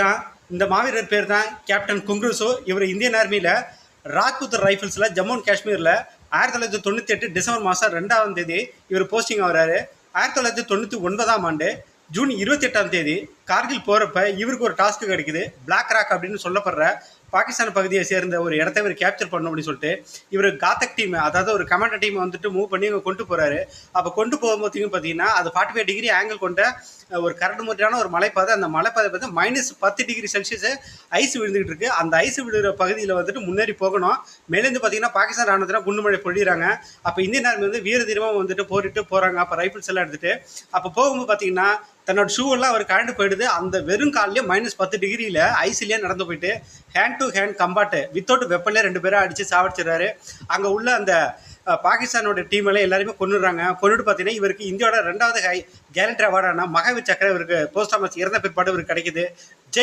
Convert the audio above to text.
தான் இந்த மாவீரர் பேர் தான் கேப்டன் குங்க்ருசோ இவர் இந்தியன் ஆர்மியில் ராஜ்புத் ரைஃபிள்ஸில் ஜம்மு அண்ட் காஷ்மீரில் ஆயிரத்தி தொள்ளாயிரத்தி தொண்ணூற்றி எட்டு டிசம்பர் மாதம் ரெண்டாம் தேதி இவர் போஸ்டிங் ஆகிறாரு. ஆயிரத்தி தொள்ளாயிரத்தி தொண்ணூற்றி ஒன்பதாம் ஆண்டு ஜூன் இருபத்தி எட்டாம் தேதி கார்கில் போகிறப்ப இவருக்கு ஒரு டாஸ்க்கு கிடைக்குது. பிளாக் ராக் அப்படின்னு சொல்லப்படுற பாகிஸ்தான் பகுதியை சேர்ந்த ஒரு இடத்த இவர் கேப்சர் பண்ணணும் அப்படின்னு சொல்லிட்டு இவர் காத்தக் டீம் அதாவது ஒரு கமாண்டர் டீம் வந்துட்டு மூவ் பண்ணி இவங்க கொண்டு போகிறாரு அப்போ கொண்டு போகும்போது பார்த்தீங்கன்னா அது ஃபார்ட்டி ஃபைவ் டிகிரி ஆங்கிள் கொண்ட ஒரு கரண்ட் முறையான ஒரு மலைப்பாதை. அந்த மலைப்பாதை பார்த்து மைனஸ் பத்து டிகிரி செல்சியஸ் ஐஸ் விழுந்துகிட்டு இருக்கு. அந்த ஐஸ் விழுகிற பகுதியில் வந்துட்டு முன்னேறி போகணும். மேலேருந்து பார்த்தீங்கன்னா பாகிஸ்தான் ராணுவத்தில் குண்டுமழை பொழியிறாங்க. அப்போ இந்தியன் ஆர்மி வந்து வீர தீரமாக வந்துட்டு போரிட்டு போகிறாங்க அப்போ ரைஃபிள்ஸ் எல்லாம் எடுத்துகிட்டு அப்போ போகும்போது பார்த்தீங்கன்னா தன்னோட ஷூ எல்லாம் அவர் கழண்டு போயிடுது. அந்த வெறும் காலிலே மைனஸ் பத்து டிகிரியில் ஐஸ்லேயே நடந்து போயிட்டு hand to hand combat without வெப்பன்லேயே ரெண்டு பேரும் அடித்து சாவடிச்சிடுறாரு. அங்கே உள்ள அந்த பாகிஸ்தானோட டீம் எல்லாம் எல்லாருமே கொண்டுடுறாங்க கொண்டுட்டு பார்த்தீங்கன்னா இவருக்கு இந்தியாவோட ரெண்டாவது ஹை கேலண்டரி அவார்டான மகாவீர் சக்கர இவருக்கு போஸ்ட் ஆஃபீஸ் இறந்த பிற்பாடு இவருக்கு கிடைக்குது. ஜெய்